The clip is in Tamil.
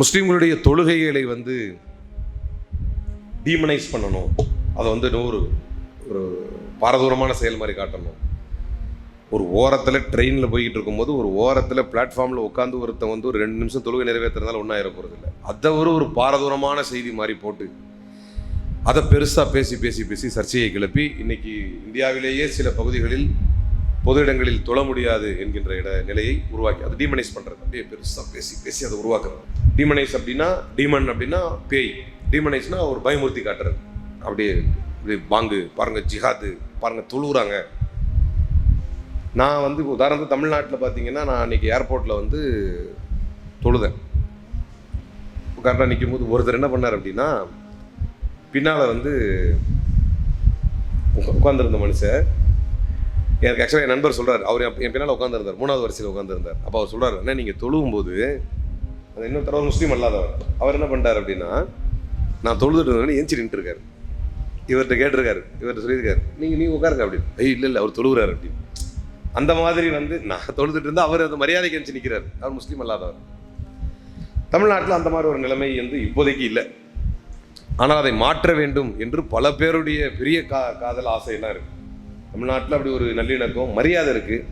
முஸ்லீம்களுடைய தொழுகைகளை வந்து டீமனைஸ் பண்ணணும். அதை வந்து ஒரு ஒரு பாரதூரமான செயல் மாதிரி காட்டணும். ஒரு ஓரத்தில் ட்ரெயினில் போய்கிட்டு இருக்கும்போது ஒரு ஓரத்தில் பிளாட்ஃபார்மில் உட்காந்து ஒருத்தன் வந்து ஒரு ரெண்டு நிமிஷம் தொழுகை நிறைவேற்றுறதுனால ஒன்றா ஆயிட போகிறது இல்லை அதை ஒரு ஒரு பாரதூரமான செய்தி மாதிரி போட்டு அதை பெருசாக பேசி பேசி பேசி சர்ச்சையை கிளப்பி இன்னைக்கு இந்தியாவிலேயே சில பகுதிகளில் பொது இடங்களில் தொழ முடியாது என்கின்ற இட நிலையை உருவாக்கி அதை டீமனைஸ் பண்ணுறது அப்படியே பெருசாக பேசி பேசி அதை உருவாக்குறது. டீமனைஸ் அப்படின்னா டீமன் அப்படின்னா பேய். டீமனைஸ்னா ஒரு பயமூர்த்தி காட்டுறது. அப்படியே இப்படி பாங்கு பாருங்கள் ஜிஹாது பாருங்கள் தொழுகிறாங்க நான் வந்து உதாரணத்துக்கு தமிழ்நாட்டில் பார்த்தீங்கன்னா நான் அன்றைக்கி ஏர்போர்ட்டில் வந்து தொழுதேன். கரெக்டாக நிற்கும் போது ஒருத்தர் என்ன பண்ணார் அப்படின்னா பின்னால் வந்து உட்காந்துருந்த மனுஷன் எனக்கு ஆக்சுவலாக என் நண்பர் சொல்கிறார் அவர் என் என் பின்னால் உட்காந்துருந்தார் மூணாவது வரிசையில் உட்காந்துருந்தார் அப்போ அவர் சொல்கிறார் என்ன நீங்கள் தொழுவும் போது அந்த இன்னொரு தடவை முஸ்லீம் அல்லாதவர். அவர் என்ன பண்ணிட்டார் அப்படின்னா நான் தொழுதுட்டு இருந்தேன்னு எஞ்சி நின்றுருக்காரு இவர்கிட்ட கேட்டிருக்காரு இவர்கிட்ட சொல்லியிருக்காரு நீங்கள் நீங்கள் உட்காருங்க அப்படின்னு. ஐய் இல்லை இல்லை அவர் தொழுகிறார் அப்படின்னு. அந்த மாதிரி வந்து நான் தொழுதுட்டு இருந்தால் அவர் அந்த மரியாதைக்கு எஞ்சி நிற்கிறார் அவர் முஸ்லீம் அல்லாதவர். தமிழ்நாட்டில் அந்த மாதிரி ஒரு நிலைமை வந்து இப்போதைக்கு இல்லை. ஆனால் அதை மாற்ற வேண்டும் என்று பல பேருடைய பெரிய கா காதல் ஆசையெல்லாம் இருக்குது தமிழ்நாட்டில் அப்படி ஒரு நல்லிணக்கம் மரியாதை இருக்குது